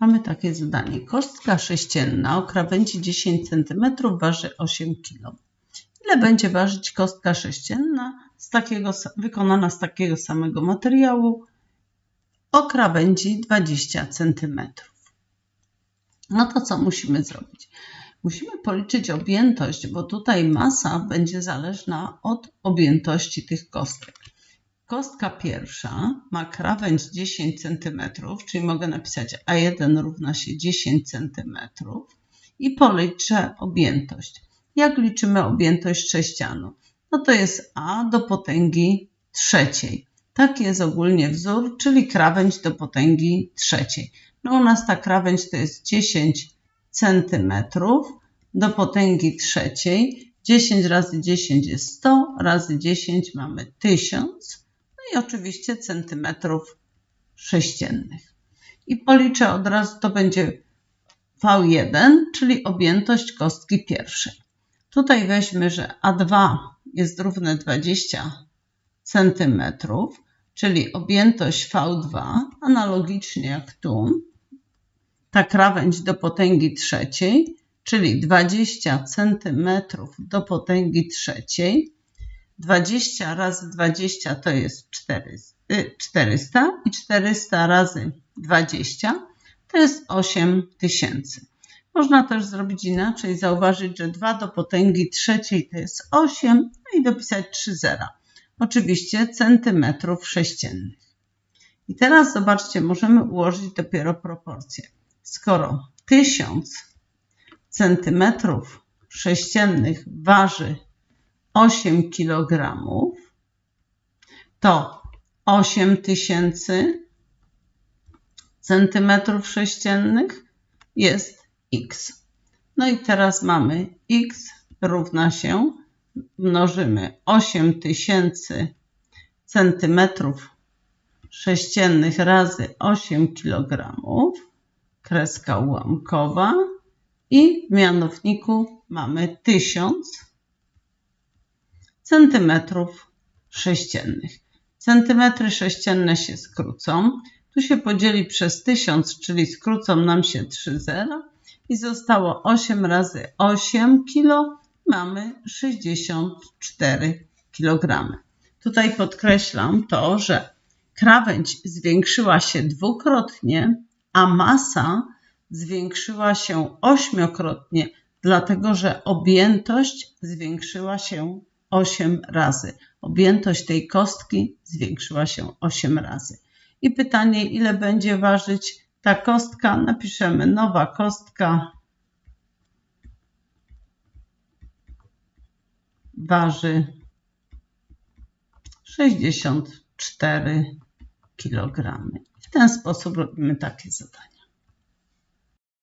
Mamy takie zadanie. Kostka sześcienna o krawędzi 10 cm waży 8 kg. Ile będzie ważyć kostka sześcienna z takiego, wykonana z takiego samego materiału o krawędzi 20 cm? No to co musimy zrobić? Musimy policzyć objętość, bo tutaj masa będzie zależna od objętości tych kostek. Kostka pierwsza ma krawędź 10 cm, czyli mogę napisać A1 równa się 10 cm i policzę objętość. Jak liczymy objętość sześcianu? No to jest A do potęgi trzeciej. Taki jest ogólnie wzór, czyli krawędź do potęgi trzeciej. No u nas ta krawędź to jest 10 cm do potęgi trzeciej. 10 razy 10 jest 100, razy 10 mamy 1000 i oczywiście centymetrów sześciennych. I policzę od razu, to będzie V1, czyli objętość kostki pierwszej. Tutaj weźmy, że A2 jest równe 20 cm, czyli objętość V2, analogicznie jak tu, ta krawędź do potęgi trzeciej, czyli 20 cm do potęgi trzeciej, 20 razy 20 to jest 400 y, i 400 razy 20 to jest 8000. Można też zrobić inaczej, zauważyć, że 2 do potęgi trzeciej to jest 8 no i dopisać 3 zera. Oczywiście centymetrów sześciennych. I teraz zobaczcie, możemy ułożyć dopiero proporcje. Skoro 1000 centymetrów sześciennych waży 8 kg, to 8000 centymetrów sześciennych jest x. No i teraz mamy x równa się, mnożymy 8000 centymetrów sześciennych razy 8 kg, kreska ułamkowa i w mianowniku mamy 1000 centymetrów sześciennych. Centymetry sześcienne się skrócą. Tu się podzieli przez 1000, czyli skrócą nam się 3 zera i zostało 8 razy 8 kg. Mamy 64 kg. Tutaj podkreślam to, że krawędź zwiększyła się dwukrotnie, a masa zwiększyła się ośmiokrotnie, dlatego że objętość zwiększyła się 8 razy. Objętość tej kostki zwiększyła się 8 razy. I pytanie, ile będzie ważyć ta kostka? Napiszemy nowa kostka waży 64 kg. W ten sposób robimy takie zadanie.